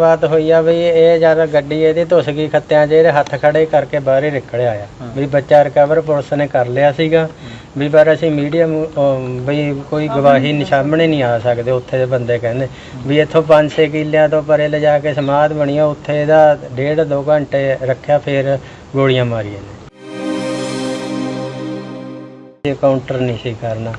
ਗੱਲਬਾਤ ਹੋਈ ਆ ਵੀ ਇਹ ਜਦ ਗੱਡੀ ਇਹਦੀ ਧੁੱਸ ਗਈ ਖੱਤਿਆਂ 'ਚ ਇਹਦੇ ਹੱਥ ਖੜੇ ਕਰਕੇ ਬਾਹਰ ਹੀ ਨਿਕਲਿਆ ਆ। ਵੀ ਬੱਚਾ ਰਿਕਵਰ ਪੁਲਿਸ ਨੇ ਕਰ ਲਿਆ ਸੀਗਾ। ਵੀ ਪਰ ਅਸੀਂ ਮੀਡੀਆ ਵੀ ਕੋਈ ਗਵਾਹੀ ਨੀ ਸਾਹਮਣੇ ਨਹੀਂ ਆ ਸਕਦੇ ਉੱਥੇ ਦੇ ਬੰਦੇ ਕਹਿੰਦੇ। ਵੀ ਇੱਥੋਂ 5-6 ਕਿੱਲਿਆਂ ਤੋਂ ਪਰੇ ਲਿਜਾ ਕੇ ਸਮਾਧ ਬਣੀ ਆ ਉੱਥੇ ਇਹਦਾ ਡੇਢ ਦੋ ਘੰਟੇ ਰੱਖਿਆ ਫਿਰ ਗੋਲੀਆਂ ਮਾਰੀਆਂ ਨੇ। ਇਹ ਕਾਊਂਟਰ ਨਹੀਂ ਸੀ ਕਰਨਾ।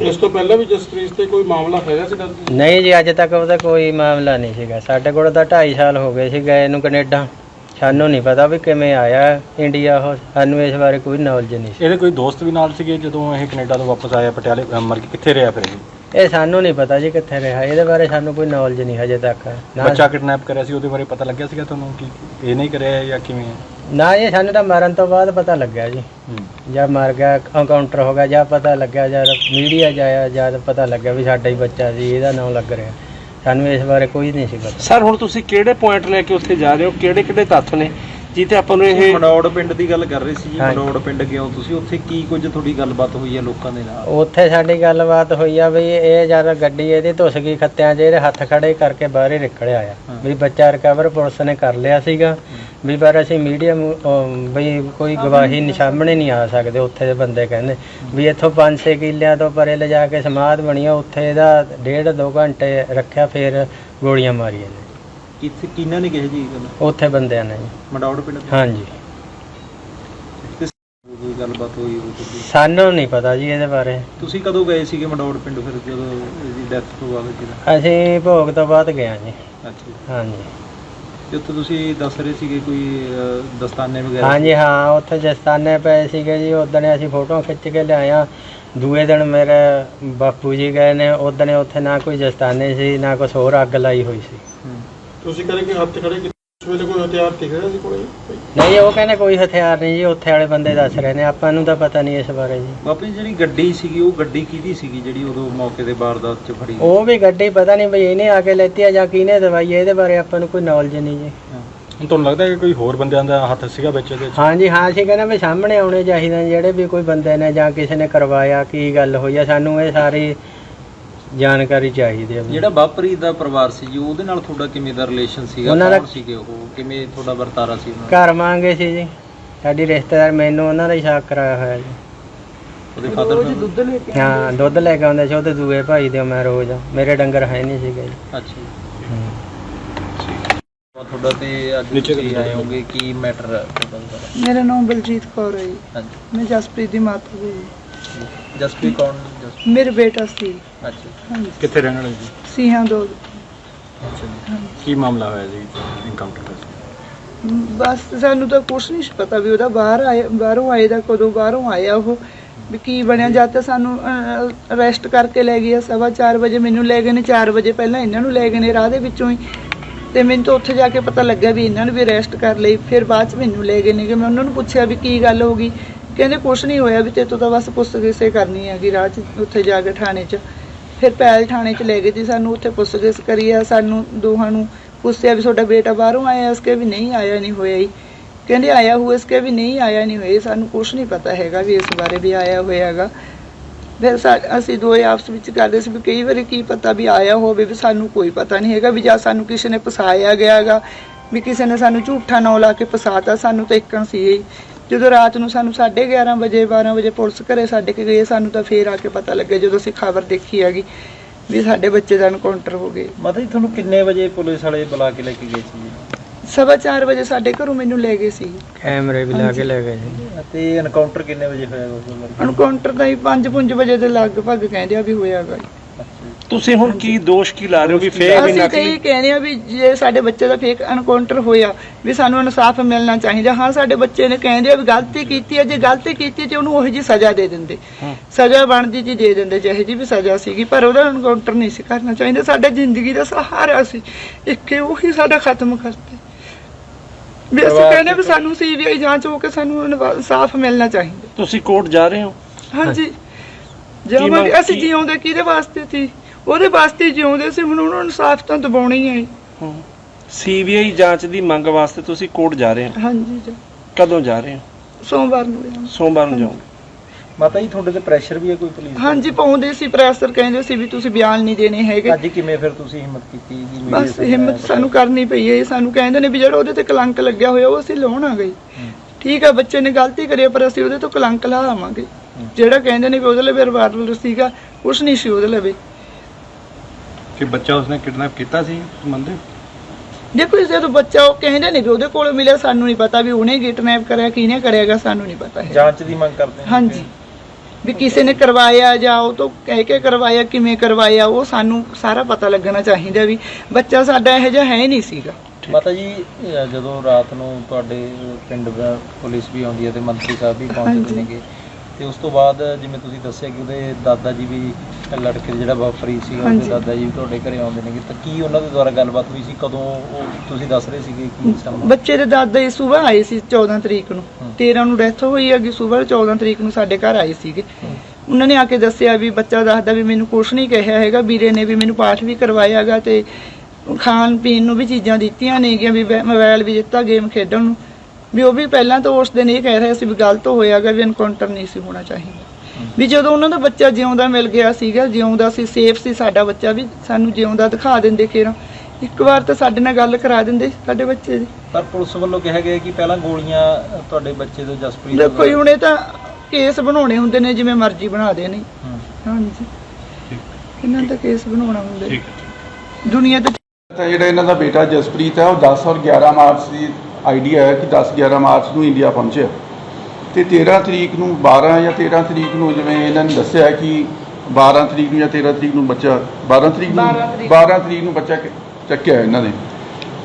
ਇਸ ਤੋਂ ਪਹਿਲਾਂ ਵੀ ਜਸਪ੍ਰੀਤ ਤੇ ਕੋਈ ਮਾਮਲਾ ਹੈਗਾ ਸੀ ਦਰਜ ਨਹੀਂ ਜੀ ਅੱਜ ਤੱਕ ਉਹਦਾ ਕੋਈ ਮਾਮਲਾ ਨਹੀਂ ਸੀਗਾ। ਸਾਡੇ ਕੋਲ ਤਾਂ 2.5 ਸਾਲ ਹੋ ਗਏ ਸੀ ਗਏ ਨੂੰ ਕੈਨੇਡਾ। ਸਾਨੂੰ ਨਹੀਂ ਪਤਾ ਵੀ ਕਿਵੇਂ ਆਇਆ ਇੰਡੀਆ ਉਹ। ਸਾਨੂੰ ਇਸ ਬਾਰੇ ਕੋਈ ਨੌਲੇਜ ਨਹੀਂ ਸੀ। ਇਹਦੇ ਕੋਈ ਦੋਸਤ ਵੀ ਨਾਲ ਸੀਗੇ ਜਦੋਂ ਇਹ ਕੈਨੇਡਾ ਤੋਂ ਵਾਪਸ ਆਇਆ ਪਟਿਆਲੇ ਅਹ ਮਰ ਕੇ ਕਿੱਥੇ ਰਿਹਾ ਫਿਰ ਇਹ? ਇਹ ਸਾਨੂੰ ਨਹੀਂ ਪਤਾ ਜੀ ਕਿੱਥੇ ਰਿਹਾ। ਇਹਦੇ ਬਾਰੇ ਸਾਨੂੰ ਕੋਈ ਨੌਲੇਜ ਨਹੀਂ ਹਜੇ ਤੱਕ। ਨਾ ਬੱਚਾ ਕਿਡਨੈਪ ਕਰਿਆ ਸੀ ਉਹਦੇ ਬਾਰੇ ਪਤਾ ਲੱਗਿਆ ਸੀਗਾ ਤੁਹਾਨੂੰ ਕਿ ਇਹ ਨਹੀਂ ਕਰਿਆ ਜਾਂ ਕਿਵੇਂ? ਹੈ ਨਾ ਇਹ ਸਾਨੂੰ ਤਾਂ ਮਰਨ ਤੋਂ ਬਾਅਦ ਪਤਾ ਲੱਗਿਆ ਜੀ। ਜਦ ਮਰ ਗਿਆ ਐਨਕਾਊਂਟਰ ਹੋ ਗਿਆ ਜਾਂ ਪਤਾ ਲੱਗਿਆ ਜਦ ਮੀਡੀਆ ਜਾਇਆ ਜਦ ਪਤਾ ਲੱਗਿਆ ਵੀ ਸਾਡਾ ਹੀ ਬੱਚਾ ਸੀ ਇਹਦਾ ਨਾਮ ਲੱਗ ਰਿਹਾ। ਸਾਨੂੰ ਇਸ ਬਾਰੇ ਕੋਈ ਨਹੀਂ ਸੀ ਪਤਾ। ਸਰ ਹੁਣ ਤੁਸੀਂ ਕਿਹੜੇ ਪੁਆਇੰਟ ਲੈ ਕੇ ਉੱਥੇ ਜਾ ਰਹੇ ਹੋ? ਕਿਹੜੇ ਕਿਹੜੇ ਤੱਥ ਨੇ? ਜਿੱਥੇ ਆਪਾਂ ਨੂੰ ਇਹ ਮਨੌੜ ਪਿੰਡ ਦੀ ਗੱਲ ਕਰ ਰਹੇ ਸੀ ਜੀ ਹਾਂਜੀ। ਮਨੌੜ ਪਿੰਡ ਗਏ ਹੋ ਤੁਸੀਂ ਉੱਥੇ ਕੀ ਕੁਝ ਤੁਹਾਡੀ ਗੱਲਬਾਤ ਹੋਈ ਹੈ ਲੋਕਾਂ ਦੇ ਨਾਲ? ਉੱਥੇ ਸਾਡੀ ਗੱਲਬਾਤ ਹੋਈ ਆ ਵੀ ਇਹ ਜਦ ਗੱਡੀ ਇਹਦੀ ਧੁੱਸ ਗਈ ਖੱਤਿਆਂ 'ਚ ਇਹਦੇ ਹੱਥ ਖੜੇ ਕਰਕੇ ਬਾਹਰ ਹੀ ਨਿਕਲਿਆ ਆ। ਵੀ ਬੱਚਾ ਰਿਕਵਰ ਪੁਲਿਸ ਨੇ ਕਰ ਲਿਆ ਸੀਗਾ। ਵੀ ਪਰ ਅਸੀਂ ਮੀਡੀਆ ਵੀ ਕੋਈ ਗਵਾਹੀ ਨੀ ਸਾਹਮਣੇ ਨਹੀਂ ਆ ਸਕਦੇ ਉੱਥੇ ਦੇ ਬੰਦੇ ਕਹਿੰਦੇ। ਵੀ ਇੱਥੋਂ 5-6 ਕਿੱਲਿਆਂ ਤੋਂ ਪਰੇ ਲਿਜਾ ਕੇ ਸਮਾਧ ਬਣੀ ਆ ਉੱਥੇ ਇਹਦਾ ਡੇਢ ਦੋ ਘੰਟੇ ਰੱਖਿਆ ਫਿਰ ਗੋਲੀਆਂ ਮਾਰੀਆਂ ਨੇ। ਕਿੱਥੇ ਕਿਹਨਾਂ ਨੇ ਕਿਹਾ ਜੀ ਇਹ ਗੱਲ? ਉੱਥੇ ਬੰਦਿਆਂ ਨੇ ਜੀ। ਮਨੌੜ ਪਿੰਡ ਦੇ? ਹਾਂਜੀ। ਕੋਈ ਗੱਲਬਾਤ ਹੋਈ ਹੋਵੇ ਤੁਹਾਡੀ? ਸਾਨੂੰ ਨਹੀਂ ਪਤਾ ਜੀ ਇਹਦੇ ਬਾਰੇ। ਤੁਸੀਂ ਕਦੋਂ ਗਏ ਸੀਗੇ ਮਨੌੜ ਪਿੰਡ ਫਿਰ ਜਦੋਂ ਇਹਦੀ ਡੈਥ ਤੋਂ ਬਾਅਦ ਕਿਹਦਾ? ਅਸੀਂ ਭੋਗ ਤੋਂ ਬਾਅਦ ਗਿਆ ਜੀ। ਅੱਛਾ। ਜੀ। ਹਾਂਜੀ। ਤੇ ਉੱਥੇ ਤੁਸੀਂ ਦੱਸ ਰਹੇ ਸੀਗੇ ਕੋਈ ਅਹ, ਦਸਤਾਨੇ ਵਗੈਰਾ? ਹਾਂਜੀ ਹਾਂ ਉੱਥੇ ਜਸਤਾਨੇ ਪਏ ਸੀਗੇ ਜੀ। ਉਦਣ ਅਸੀਂ ਫੋਟੋ ਖਿੱਚ ਕੇ ਲਿਆਇਆ ਦੂਏ ਦਿਨ ਮੇਰੇ ਬਾਪੂ ਜੀ ਗਏ ਨੇ। ਉਦਣ ਉੱਥੇ ਨਾ ਕੋਈ ਜਸਤਾਨੇ ਸੀ ਨਾ ਕੁਛ ਹੋਰ ਅੱਗ ਲਾਈ ਹੋਈ ਸੀ। ਹੂੰ। ਤੁਸੀਂ ਕਰੇ ਕਿ ਹੱਥ ਖੜੇ ਕੀਤੇ ਉਸ ਵੇਲੇ ਕੋਈ ਹਥਿਆਰ ਦਿਖ ਰਿਹਾ ਸੀ ਕੋਲੇ ਨਹੀਂ ਉਹ ਕਹਿੰਦੇ ਕੋਈ ਹਥਿਆਰ ਨਹੀਂ ਜੀ ਉੱਥੇ ਵਾਲੇ ਬੰਦੇ ਦੱਸ ਰਹੇ ਨੇ ਆਪਾਂ ਨੂੰ ਤਾਂ ਪਤਾ ਨਹੀਂ ਇਸ ਬਾਰੇ ਜੀ ਬਾਪੂ ਜੀ ਜਿਹੜੀ ਗੱਡੀ ਸੀਗੀ ਉਹ ਗੱਡੀ ਕਿਹਦੀ ਸੀਗੀ ਜਿਹੜੀ ਉਦੋਂ ਮੌਕੇ ਤੇ ਵਾਰਦਾਤ 'ਚ ਫੜੀ ਉਹ ਵੀ ਗੱਡੀ ਪਤਾ ਨਹੀਂ ਬਈ ਇਹਨੇ ਆ ਕੇ ਲੈਤੀ ਆ ਜਾਂ ਕਿਹਨੇ ਦਵਾਈ ਹੈ, ਇਹਦੇ ਬਾਰੇ ਆਪਾਂ ਨੂੰ ਕੋਈ ਨੌਲੇਜ ਨਹੀਂ ਜੀ। ਹੁਣ ਤੁਹਾਨੂੰ ਲੱਗਦਾ ਹੈ ਕਿ ਕੋਈ ਹੋਰ ਬੰਦਿਆਂ ਦਾ ਹੱਥ ਸੀਗਾ ਵਿੱਚ ਇਹਦੇ 'ਚ? ਹਾਂਜੀ ਹਾਂ ਅਸੀਂ ਕਹਿੰਦੇ ਵੀ ਸਾਹਮਣੇ ਆਉਣੇ ਚਾਹੀਦੇ ਨੇ ਜਿਹੜੇ ਵੀ ਕੋਈ ਬੰਦੇ ਨੇ ਜਾਂ ਕਿਸੇ ਨੇ ਕਰਵਾਇਆ ਕੀ ਗੱਲ ਹੋਈ ਆ ਸਾਨੂੰ ਇਹ ਸਾਰੀ ਜਾਣਕਾਰੀ ਚਾਹੀਦੀ ਹੈ। ਜਿਹੜਾ ਬਾਪਰੀਤ ਦਾ ਪਰਿਵਾਰ ਸੀ ਜੀ ਉਹਦੇ ਨਾਲ ਤੁਹਾਡਾ ਕਿਵੇਂ ਦਾ ਰਿਲੇਸ਼ਨ ਸੀਗਾ? ਉਹਨਾਂ ਦਾ- ਕੌਣ ਸੀਗੇ ਉਹ? ਕਿਵੇਂ ਤੁਹਾਡਾ ਵਰਤਾਰਾ ਸੀ ਉਹਨਾਂ ਨਾਲ ਘਰ ਮੰਗੇ ਸੀ ਜੀ। ਸਾਡੀ ਰਿਸ਼ਤੇਦਾਰ ਮੈਨੂੰ ਉਹਨਾਂ ਦਾ ਹੀ ਸ਼ਾਕ ਕਰਾਇਆ ਹੋਇਆ ਜੀ। ਉਹਦੇ ਫਾਦਰ ਨੇ ਹਾਂ ਦੁੱਧ ਲੈ ਕੇ ਆਉਂਦੇ ਸੀ ਉਹਦੇ ਦੂਏ ਭਾਈ ਦੇ ਮੈਂ ਰੋਜ਼। ਮੇਰੇ ਡੰਗਰ ਹੈ ਨਹੀਂ ਸੀਗੇ ਜੀ। ਅੱਛਾ ਜੀ। ਤੁਹਾਡਾ ਤੇ ਅੱਜ ਨੀਚੇ ਤੁਸੀਂ ਕਰੋ। ਆਏ ਹੋਗੇ ਕੀ ਮੈਟਰ ਤੁਹਾਡਾ? ਮੇਰਾ ਨਾਮ ਬਲਜੀਤ ਕੌਰ ਹੈ ਜੀ। ਹਾਂਜੀ। ਮੈਂ ਜਸਪ੍ਰੀਤ ਦੀ ਮਾਤਾ ਜੀ। ਜਸਪ੍ਰੀਤ ਕੌਣ ਜਸ ਮੇਰੇ ਬੇਟਾ ਸੀ। ਅੱਛਾ। ਹਾਂਜੀ। ਕਿੱਥੇ ਰਹਿਣ ਵਾਲੇ ਜੀ ਸੀਹਾਂ ਦੋ। ਅੱਛਾ ਜੀ। ਕੀ ਮਾਮਲਾ ਹੋਇਆ ਜੀ ਇਨਕਾਊਂਟਰ ਦਾ? ਬਸ ਸਾਨੂੰ ਤਾਂ ਕੁਛ ਨਹੀਂ ਪਤਾ ਵੀ ਉਹਦਾ ਬਾਹਰ ਆਏ ਬਾਹਰੋਂ ਆਏ ਦਾ ਕਦੋਂ ਬਾਹਰੋਂ ਆਇਆ ਉਹ ਵੀ ਕੀ ਬਣਿਆ। ਜਦ ਤਾਂ ਸਾਨੂੰ ਅਰੈਸਟ ਕਰਕੇ ਲੈ ਗਏ ਸਵਾ 4 ਵਜੇ ਮੈਨੂੰ ਲੈ ਗਏ ਨੇ 4 ਵਜੇ ਪਹਿਲਾਂ ਇਹਨਾਂ ਨੂੰ ਲੈ ਗਏ ਨੇ ਰਾਹ ਦੇ ਵਿੱਚੋਂ ਹੀ। ਤੇ ਮੈਨੂੰ ਤਾਂ ਉੱਥੇ ਜਾ ਕੇ ਪਤਾ ਲੱਗਿਆ ਵੀ ਇਹਨਾਂ ਨੂੰ ਵੀ ਅਰੈਸਟ ਕਰ ਲਈ। ਫਿਰ ਬਾਅਦ ਚ ਮੈਨੂੰ ਲੈ ਗਏ ਨੇ ਕਿ ਮੈਂ ਉਹਨਾਂ ਨੂੰ ਪੁੱਛਿਆ ਵੀ ਕੀ ਗੱਲ ਹੋ ਗਈ। ਕਹਿੰਦੇ ਕੁਛ ਨਹੀਂ ਹੋਇਆ ਵੀ ਤੇ ਤੋਂ ਤਾਂ ਬਸ ਪੁੱਛਗਿੱਛ ਹੀ ਕਰਨੀ ਹੈਗੀ ਰਾਹ 'ਚ, ਉੱਥੇ ਜਾ ਕੇ ਥਾਣੇ 'ਚ। ਫਿਰ ਪੈਲ ਥਾਣੇ 'ਚ ਲੈ ਗਏ ਜੀ ਸਾਨੂੰ, ਉੱਥੇ ਪੁੱਛਗਿੱਛ ਕਰੀ ਆ, ਸਾਨੂੰ ਦੋਹਾਂ ਨੂੰ ਪੁੱਛਿਆ ਵੀ ਤੁਹਾਡਾ ਬੇਟਾ ਬਾਹਰੋਂ ਆਇਆ ਉਸਕੇ ਵੀ ਨਹੀਂ ਆਇਆ, ਨਹੀਂ ਹੋਇਆ ਹੀ ਕਹਿੰਦੇ ਆਇਆ ਹੋਇਆ ਇਸਕੇ ਵੀ ਨਹੀਂ ਆਇਆ, ਨਹੀਂ ਹੋਇਆ ਸਾਨੂੰ ਕੁਛ ਨਹੀਂ ਪਤਾ ਹੈਗਾ ਵੀ ਇਸ ਬਾਰੇ ਵੀ ਆਇਆ ਹੋਇਆ ਹੈਗਾ। ਫਿਰ ਸਾ- ਅਸੀਂ ਦੋਏ ਆਪਸ ਵਿੱਚ ਕਰਦੇ ਸੀ ਵੀ ਕਈ ਵਾਰੀ ਕੀ ਪਤਾ ਵੀ ਆਇਆ ਹੋਵੇ ਵੀ ਸਾਨੂੰ ਕੋਈ ਪਤਾ ਨਹੀਂ ਹੈਗਾ ਵੀ ਜਾਂ ਸਾਨੂੰ ਕਿਸੇ ਨੇ ਫਸਾਇਆ ਗਿਆ ਹੈਗਾ, ਵੀ ਕਿਸੇ ਨੇ ਸਾਨੂੰ ਝੂਠਾ ਨਾਂ ਲਾ ਕੇ ਫਸਾਤਾ, ਸਾਨੂੰ ਤਾਂ ਇੱਕਣ ਸੀ ਜਦੋਂ ਰਾਤ ਨੂੰ ਸਾਨੂੰ 11:30 ਵਜੇ 12 ਵਜੇ ਪੁਲਿਸ ਘਰੇ ਛੱਡ ਕੇ ਗਏ ਸਾਨੂੰ ਤਾਂ ਫੇਰ ਆ ਕੇ ਪਤਾ ਲੱਗਿਆ ਜਦੋਂ ਅਸੀਂ ਖਬਰ ਦੇਖੀ ਹੈਗੀ ਵੀ ਸਾਡੇ ਬੱਚੇ ਦਾ ਐਨਕਾਊਂਟਰ ਹੋ ਗਿਆ। ਮਾਤਾ ਜੀ ਤੁਹਾਨੂੰ ਕਿੰਨੇ ਵਜੇ ਪੁਲਿਸ ਵਾਲੇ ਬੁਲਾ ਕੇ ਲੈ ਕੇ ਗਏ ਸੀ? ਸਵਾ 4 ਵਜੇ ਸਾਡੇ ਘਰੋਂ ਮੈਨੂੰ ਲੈ ਗਏ ਸੀ। ਕੈਮਰੇ ਵੀ ਲਾ ਕੇ ਲੈ ਗਏ ਸੀ। ਅਤੇ ਐਨਕਾਊਂਟਰ ਕਿੰਨੇ ਵਜੇ ਹੋਇਆ ਉਸ ਵਾਰ? ਐਨਕਾਊਂਟਰ ਤਾਂ ਹੀ 5-5 ਵਜੇ ਦੇ ਲਗਭਗ ਕਹਿੰਦੇ ਆ ਵੀ ਹੋਇਆਗਾ ਤੁਸੀਂ ਹੁਣ ਕੀ ਦੋਸ਼ ਕੀ ਲਾ ਰਹੇ ਹੋ ਵੀ ਫੇਰ ਵੀ ਅਸੀਂ ਤਾਂ ਨਕਲੀ ਇਹ ਕਹਿੰਦੇ ਆ ਵੀ ਜੇ ਸਾਡੇ ਬੱਚੇ ਦਾ ਫੇਕ ਐਨਕਾਊਂਟਰ ਹੋਇਆ ਵੀ ਸਾਨੂੰ ਇਨਸਾਫ ਮਿਲਣਾ ਚਾਹੀਦਾ। ਹਾਂ ਸਾਡੇ ਬੱਚੇ ਨੇ ਕਹਿੰਦੇ ਆ ਵੀ ਗਲਤੀ ਕੀਤੀ ਹੈ ਜੇ ਗਲਤੀ ਕੀਤੀ ਤੇ ਉਹਨੂੰ ਉਹੀ ਜੀ ਸਜ਼ਾ ਦੇ ਦਿੰਦੇ। ਸਜ਼ਾ ਬਣਦੀ ਜੀ ਦੇ ਦਿੰਦੇ ਚਾਹੇ ਜੀ ਵੀ ਸਜ਼ਾ ਸੀਗੀ ਪਰ ਉਹਦਾ ਐਨਕਾਊਂਟਰ ਨਹੀਂ ਸੀ ਕਰਨਾ ਚਾਹੀਦਾ। ਸਾਡੇ ਜ਼ਿੰਦਗੀ ਦਾ ਸਹਾਰਾ ਸੀ। ਇੱਕੇ ਉਹੀ ਸਾਡਾ ਖਤਮ ਕਰਤੇ। ਵੀ ਅਸੀਂ ਕਹਿੰਦੇ ਵੀ ਸਾਨੂੰ ਸੀਬੀਆਈ ਜਾਂਚ ਹੋ ਕੇ ਸਾਨੂੰ ਇਨਸਾਫ ਮਿਲਣਾ ਚਾਹੀਦਾ। ਤੁਸੀਂ ਕੋਰਟ ਜਾ ਰਹੇ ਹੋ? ਹਾਂਜੀ। ਜਾਵਾਂਗੇ। ਅਸੀਂ ਜਿਉਂਦੇ ਕਿਹਦੇ ਵਾਸਤੇ ਸੀ? ਉਹਦੇ ਵਾਸਤੇ ਜਿਉਂਦੇ ਸੀ ਹੁਣ ਉਹਨਾਂ ਨੂੰ ਇਨਸਾਫ ਤਾਂ ਦਿਵਾਉਣਾ ਹੀ ਹੈ ਸੀਬੀਆਈ ਜਾਂਚ ਦੀ ਮੰਗ ਵਾਸਤੇ ਤੁਸੀਂ ਕੋਰਟ ਜਾ ਰਹੇ ਹੋ? ਹਾਂਜੀ ਜੀ। ਕਦੋਂ ਜਾ ਰਹੇ ਹੋ? ਸੋਮਵਾਰ ਨੂੰ ਜਾਵਾਂਗੇ। ਸੋਮਵਾਰ ਨੂੰ ਜਾਓਗੇ। ਮਾਤਾ ਜੀ ਤੁਹਾਡੇ ਤੇ ਪ੍ਰੈਸ਼ਰ ਵੀ ਹੈ ਕੋਈ ਪੁਲਿਸ ਦਾ? ਹਾਂਜੀ ਪਾਉਂਦੇ ਸੀ ਪ੍ਰੈਸਰ ਕਹਿੰਦੇ ਸੀ ਵੀ ਤੁਸੀਂ ਬਿਆਨ ਨਹੀਂ ਦੇਣੇ ਹੈਗੇ। ਅੱਜ ਕਿਵੇਂ ਫਿਰ ਤੁਸੀਂ ਹਿੰਮਤ ਕੀਤੀ ਜੀ media ਬਸ ਸਾਹਮਣੇ ਹਿੰਮਤ ਆਇਆ? ਸਾਨੂੰ ਕਰਨੀ ਪਈ ਹੈ ਸਾਨੂੰ ਕਹਿੰਦੇ ਨੇ ਵੀ ਜਿਹੜਾ ਉਹਦੇ ਤੇ ਕਲੰਕ ਲੱਗਿਆ ਹੋਇਆ ਉਹ ਅਸੀਂ ਲਾਉਣ ਗਏ। ਠੀਕ ਆ ਬੱਚੇ ਨੇ ਗਲਤੀ ਕਰੀ ਆ, ਪਰ ਅਸੀਂ ਉਹਦੇ ਤੋਂ ਕਲੰਕ ਲਾਵਾਂਗੇ ਜਿਹੜਾ ਕਹਿੰਦੇ ਨੇ ਵੀ ਉਹਦੇ ਲਈ ਰਿਵਾਲਵਰ ਸੀਗਾ ਕੁਛ ਨਹੀਂ ਸੀ ਉਹਦੇ ਲਈ ਕਿ ਬੱਚਾ ਉਸਨੇ ਕਿਡਨੈਪ ਕੀਤਾ ਸੀ ਮੰਨਦੇ ਦੇਖੋ ਇਸ ਤੋਂ ਬੱਚਾ ਉਹ ਕਹਿੰਦੇ ਨੇ ਵੀ ਉਹਦੇ ਕੋਲ ਮਿਲਿਆ ਸਾਨੂੰ ਨਹੀਂ ਪਤਾ ਵੀ ਉਹਨੇ ਕਿਡਨੈਪ ਕਰਿਆ ਕਿਹਨੇ ਕਰਿਆਗਾ ਸਾਨੂੰ ਨਹੀਂ ਪਤਾ ਹੈ ਜਾਂਚ ਦੀ ਮੰਗ ਕਰਦੇ ਹਾਂ ਹਾਂਜੀ। ਵੀ ਕਿਸੇ ਨੇ ਕਰਵਾਇਆ ਜਾਂ ਉਹ ਤੋਂ ਕਹਿ ਕੇ ਕਰਵਾਇਆ ਕਿਵੇਂ ਕਰਵਾਇਆ ਉਹ ਸਾਨੂੰ ਸਾਰਾ ਪਤਾ ਲੱਗਣਾ ਚਾਹੀਦਾ ਵੀ ਬੱਚਾ ਸਾਡਾ ਇਹੋ ਜਿਹਾ ਹੈ ਨਹੀਂ ਸੀਗਾ। ਮਾਤਾ ਜੀ ਜਦੋਂ ਰਾਤ ਨੂੰ ਤੁਹਾਡੇ ਪਿੰਡ ਪੁਲਿਸ ਵੀ ਆਉਂਦੀ ਹੈ ਤੇ ਮੰਤਰੀ ਸਾਹਿਬ ਵੀ ਪਹੁੰਚਦੇ। ਨੇਗੇ ਤੇ ਉਸ ਤੋਂ ਬਾਅਦ ਜਿਵੇਂ ਤੁਸੀਂ ਦੱਸਿਆ ਕਿ ਉਹਦੇ ਦਾਦਾ ਜੀ ਵੀ ਲੜਕੇ ਜਿਹੜਾ ਵਾਪਰੀ ਸੀ ਉਹਦੇ ਹਾਂਜੀ। ਦਾਦਾ ਜੀ ਵੀ ਤੁਹਾਡੇ ਘਰੇ ਆਉਂਦੇ ਨੇਗੇ ਤਾਂ ਕੀ ਉਹਨਾਂ ਦੇ ਦੁਆਰਾ ਗੱਲਬਾਤ ਹੋਈ ਸੀ? ਕਦੋਂ ਉਹ ਤੁਸੀਂ ਦੱਸ ਰਹੇ ਸੀਗੇ ਕੀ ਸਮਾਂ ਬੱਚੇ ਦੇ ਦਾਦਾ ਜੀ ਸਵੇਰ ਆਏ ਸੀ 14 ਤਰੀਕ ਨੂੰ। ਹਮ। 13 ਨੂੰ ਡੈਥ ਹੋਈ ਹੈਗੀ ਸਵੇਰ 14 ਤਰੀਕ ਨੂੰ ਸਾਡੇ ਘਰ ਆਏ ਸੀਗੇ। ਉਹਨਾਂ ਨੇ ਆ ਕੇ ਦੱਸਿਆ ਵੀ ਬੱਚਾ ਦੱਸਦਾ ਵੀ ਮੈਨੂੰ ਕੁਛ ਨਹੀਂ ਕਿਹਾ ਹੈਗਾ ਵੀਰੇ ਨੇ ਵੀ ਮੈਨੂੰ ਪਾਠ ਵੀ ਕਰਵਾਇਆ ਹੈਗਾ ਤੇ ਖਾਣ ਪੀਣ ਨੂੰ ਵੀ ਚੀਜ਼ਾਂ ਦਿੱਤੀਆਂ ਨੇਗੀਆਂ ਵੀ ਬੈ- ਮੋਬਾਈਲ ਵੀ ਦਿੱਤਾ ਗੇਮ ਖੇਡਣ ਨੂੰ। ਵੀ ਉਹ ਵੀ ਪਹਿਲਾਂ ਤਾਂ ਉਸ ਦਿਨ ਇਹ ਕਹਿ ਰਿਹਾ ਸੀ ਵੀ ਗਲਤ ਹੋਇਆਗਾ ਵੀ ਐਨਕਾਊਂਟਰ ਨਹੀਂ ਸੀ ਹੋਣਾ ਚਾਹੀਦਾ। ਵੀ ਜਦੋਂ ਉਹਨਾਂ ਦਾ ਬੱਚਾ ਜਿਉਂਦਾ ਮਿਲ ਗਿਆ ਸੀਗਾ ਜਿਉਂਦਾ ਸੀ ਸੇਫ ਸੀ ਸਾਡਾ ਬੱਚਾ ਵੀ ਸਾਨੂੰ ਜਿਉਂਦਾ ਦਿਖਾ ਦਿੰਦੇ ਖੇਰਾਂ। ਇੱਕ ਵਾਰ ਤਾਂ ਸਾਡੇ ਨਾਲ ਗੱਲ ਕਰਾ ਦਿੰਦੇ ਸਾਡੇ ਬੱਚੇ ਦੀ। ਪਰ ਪੁਲਿਸ ਵੱਲੋਂ ਕਿਹਾ ਗਿਆ ਕਿ ਪਹਿਲਾਂ ਗੋਲੀਆਂ ਤੁਹਾਡੇ ਬੱਚੇ ਦੇ ਜਸਪ੍ਰੀਤ ਦੇਖੋ ਜੀ ਹੁਣ ਇਹ ਤਾਂ ਕੇਸ ਬਣਾਉਣੇ ਹੁੰਦੇ ਨੇ ਜਿਵੇਂ ਮਰਜ਼ੀ ਬਣਾ ਦੇ ਨੇ। ਹਾਂਜੀ। ਇਹਨਾਂ ਦਾ ਕੇਸ ਬਣਾਉਣਾ ਹੁੰਦਾ। ਜੀ। ਦੁਨੀਆ ਤੇ ਤਾਂ ਜਿਹੜਾ ਇਹਨਾਂ ਦਾ ਬੇਟਾ ਜਸਪ੍ਰੀਤ ਹੈ ਉਹ 10 ਔਰ 11 ਮਾਰਚ ਦੀ ਆਈਡੀਆ ਹੈ ਕਿ 10 11 ਮਾਰਚ ਨੂੰ ਇੰਡੀਆ ਪਹੁੰਚਿਆ। ਤੇ 13 ਤਰੀਕ ਨੂੰ 12 ਜਾਂ 13 ਤਰੀਕ ਨੂੰ ਜਿਵੇਂ ਇਹਨਾਂ ਨੇ ਦੱਸਿਆ ਕਿ 12 ਤਰੀਕ ਨੂੰ ਜਾਂ 13 ਤਰੀਕ ਨੂੰ ਬੱਚਾ 12 ਤਰੀਕ ਨੂੰ 12 ਤਰੀਕ। 12 ਤਰੀਕ ਨੂੰ ਬੱਚਾ ਚੱਕਿਆ ਇਹਨਾਂ ਨੇ।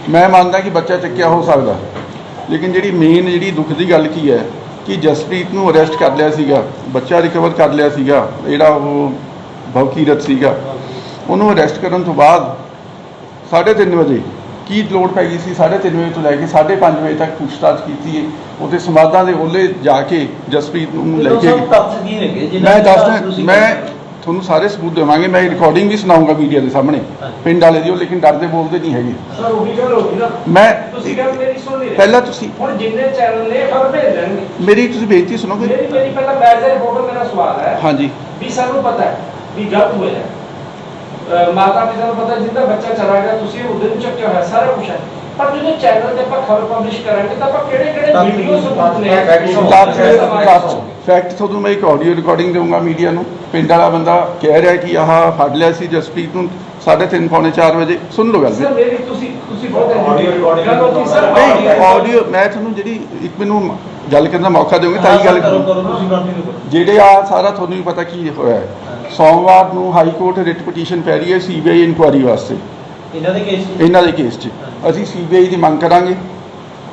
ਮੈਂ ਮੰਨਦਾ ਕਿ ਬੱਚਾ ਚੱਕਿਆ ਹੋ ਸਕਦਾ। ਲੇਕਿਨ ਜਿਹੜੀ ਮੇਨ ਜਿਹੜੀ ਦੁੱਖ ਦੀ ਗੱਲ ਕੀ ਹੈ ਕਿ ਜਸਪ੍ਰੀਤ ਨੂੰ ਅਰੈਸਟ ਕਰ ਲਿਆ ਸੀਗਾ ਬੱਚਾ ਰਿਕਵਰ ਕਰ ਲਿਆ ਸੀਗਾ ਜਿਹੜਾ ਉਹ ਭਵਕੀਰਤ ਸੀਗਾ। ਉਹਨੂੰ ਅਰੈਸਟ ਕਰਨ ਤੋਂ ਬਾਅਦ 3:30 ਵਜੇ ਕੀ ਲੋੜ ਪੈ ਗਈ ਸੀ? 3:30 ਵਜੇ ਤੋਂ ਲੈ ਕੇ 5:30 ਵਜੇ ਤੱਕ ਪੁੱਛਤਾਛ ਕੀਤੀ ਹੈ। ਉਹਦੇ ਸਮਾਦਾਂ ਦੇ ਉਹਲੇ ਜਾ ਕੇ ਜਸਪ੍ਰੀਤ ਨੂੰ ਲੈ ਕੇ ਮੈਂ ਦੱਸਦਾ ਮੈਂ ਤੁਹਾਨੂੰ ਸਾਰੇ ਸਬੂਤ ਦੇਵਾਂਗੇ। ਮੈਂ ਰਿਕਾਰਡਿੰਗ ਵੀ ਸੁਣਾਉਂਗਾ ਮੀਡੀਆ ਦੇ ਸਾਹਮਣੇ। ਪਿੰਡ ਵਾਲੇ ਦੀ ਉਹ ਲੇਕਿਨ ਡਰਦੇ ਬੋਲਦੇ ਨਹੀਂ ਹੈਗੇ। ਸਰ ਉਹ ਵੀ ਗੱਲ ਹੋਗੀ ਨਾ। ਮੈਂ ਤੁਸੀਂ ਗੱਲ ਮੇਰੀ ਸੁਣ ਨਹੀਂ ਰਹੇ। ਪਹਿਲਾਂ ਤੁਸੀਂ ਹੁਣ ਜਿੰਨੇ ਚੈਨਲ ਨੇ ਖਬਰ ਭੇਜ ਦੇਣਗੇ। ਮੇਰੀ ਤੁਸੀਂ ਬੇਨਤੀ ਸੁਣੋਗੇ? ਮੇਰੀ ਮੇਰੀ ਪਹਿਲਾਂ ਬੈਠ ਦੇ ਰਿਪੋਰਟਰ ਮੇਰਾ ਸਵਾਲ ਹੈ ਹਾਂਜੀ। ਵੀ ਸਾਨੂੰ ਪਤਾ ਹੈ ਵੀ ਗਲਤ ਹੋਇਆ ਮਾਤਾ ਪਿਤਾ ਨੂੰ ਪਤਾ ਜਿੰਦਾ ਬੱਚਾ ਚਲਾ ਗਿਆ ਤੁਸੀਂ ਉਹਦੇ ਨੂੰ ਚੱਕਿਆ ਹੋਇਆ ਸਾਰਾ ਕੁਝ ਹੈ। ਪਰ ਜਦੋਂ ਚੈਨਲ ਤੇ ਆਪਾਂ ਖਬਰ ਪਬਲਿਸ਼ ਕਰਾਂਗੇ ਤਾਂ ਆਪਾਂ ਕਿਹੜੇ ਕਿਹੜੇ ਵੀਡੀਓ ਸਬੂਤ ਨੇ? ਫੈਕਟ ਤੁਹਾਨੂੰ ਮੈਂ ਇੱਕ ਆਡੀਓ ਰਿਕਾਰਡਿੰਗ ਦੇਵਾਂਗਾ ਮੀਡੀਆ ਨੂੰ। ਪਿੰਡ ਵਾਲਾ ਬੰਦਾ ਕਹਿ ਰਿਹਾ ਕਿ ਆਹ ਫੜ ਲਿਆ ਸੀ ਜਸਪ੍ਰੀਤ ਨੂੰ 3:30 ਪੌਣੇ 4 ਵਜੇ। ਸੁਣ ਲਓ ਗੱਲ। ਸਰ ਮੇਰੀ ਤੁਸੀਂ ਤੁਸੀਂ ਬਹੁਤ ਆਡੀਓ ਰਿਕਾਰਡਿੰਗ ਸਰ ਨਹੀਂ ਆਡੀਓ ਮੈਂ ਤੁਹਾਨੂੰ ਜਿਹੜੀ ਇੱਕ ਮੈਨੂੰ ਗੱਲ ਕਰਨ ਦਾ ਮੌਕਾ ਦਿਓਗੇ ਤਾਂ ਹੀ ਗੱਲ ਕਰੂੰ ਜਿਹੜੇ ਆ ਸਾਰਾ ਤੁਹਾਨੂੰ ਵੀ ਪਤਾ ਕੀ ਹੋਇਆ ਹੈ। ਸੋਮਵਾਰ ਨੂੰ ਹਾਈ ਕੋਰਟ ਰਿਟ ਪਟੀਸ਼ਨ ਪੈ ਰਹੀ ਹੈ ਸੀਬੀਆਈ ਇਨਕੁਆਰੀ ਵਾਸਤੇ। ਇਹਨਾਂ ਦੇ ਕੇਸ ਇਹਨਾਂ ਦੇ ਕੇਸ 'ਚ। ਅਸੀਂ ਸੀਬੀਆਈ ਦੀ ਮੰਗ ਕਰਾਂਗੇ।